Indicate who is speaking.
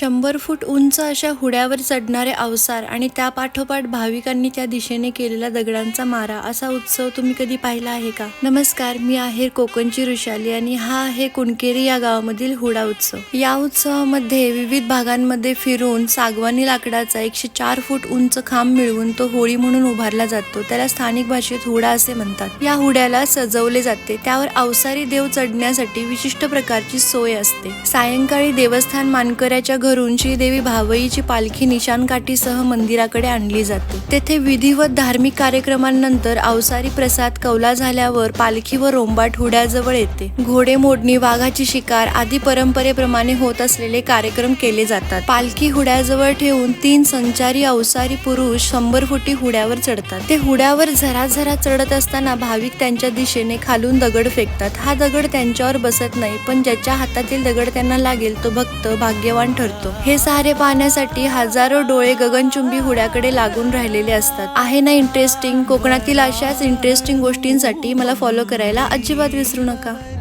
Speaker 1: शंभर फूट उंच अशा हुड्यावर चढणारे अवसार आणि त्या पाठोपाठ भाविकांनी त्या दिशेने केलेला दगडांचा मारा असा उत्सव तुम्ही कधी पाहिला आहे का? नमस्कार मी आहे कोकणची ऋषाली आणि हा आहे कुणकेरी या गावामधील हुडा उत्सव. या उत्सवामध्ये विविध भागांमध्ये फिरून सागवानी लाकडाचा एकशे चार फूट उंच खांब मिळवून तो होळी म्हणून उभारला जातो. त्याला स्थानिक भाषेत हुडा असे म्हणतात. या हुड्याला सजवले जाते. त्यावर अवसारी देव चढण्यासाठी विशिष्ट प्रकारची सोय असते. सायंकाळी देवस्थान मानकऱ्याच्या घरून देवी भावईची पालखी निशाणकाठीसह मंदिराकडे आणली जाते. तेथे विधिवत धार्मिक कार्यक्रमांनंतर अवसारी प्रसाद कवला झाल्यावर पालखी व रोंबाट हुड्याजवळ येते. घोडे मोडणी वाघाची शिकार आदी परंपरेप्रमाणे होत असलेले कार्यक्रम केले जातात. पालखी हुड्याजवळ ठेवून तीन संचारी अवसारी पुरुष शंभर फुटी हुड्यावर चढतात. ते हुड्यावर झराझरा चढत असताना भाविक त्यांच्या दिशेने खालून दगड फेकतात. हा दगड त्यांच्यावर बसत नाही पण ज्याच्या हातातील दगड त्यांना लागेल तो भक्त भाग्यवान ठरतो. हे सारे पाहण्यासाठी हजारो डोळे गगनचुंबी हुड्याकडे लागून राहिलेले असतात. आहे ना इंटरेस्टिंग कोकणातील अशाच इंटरेस्टिंग गोष्टींसाठी मला फॉलो करायला अजिबात विसरू नका.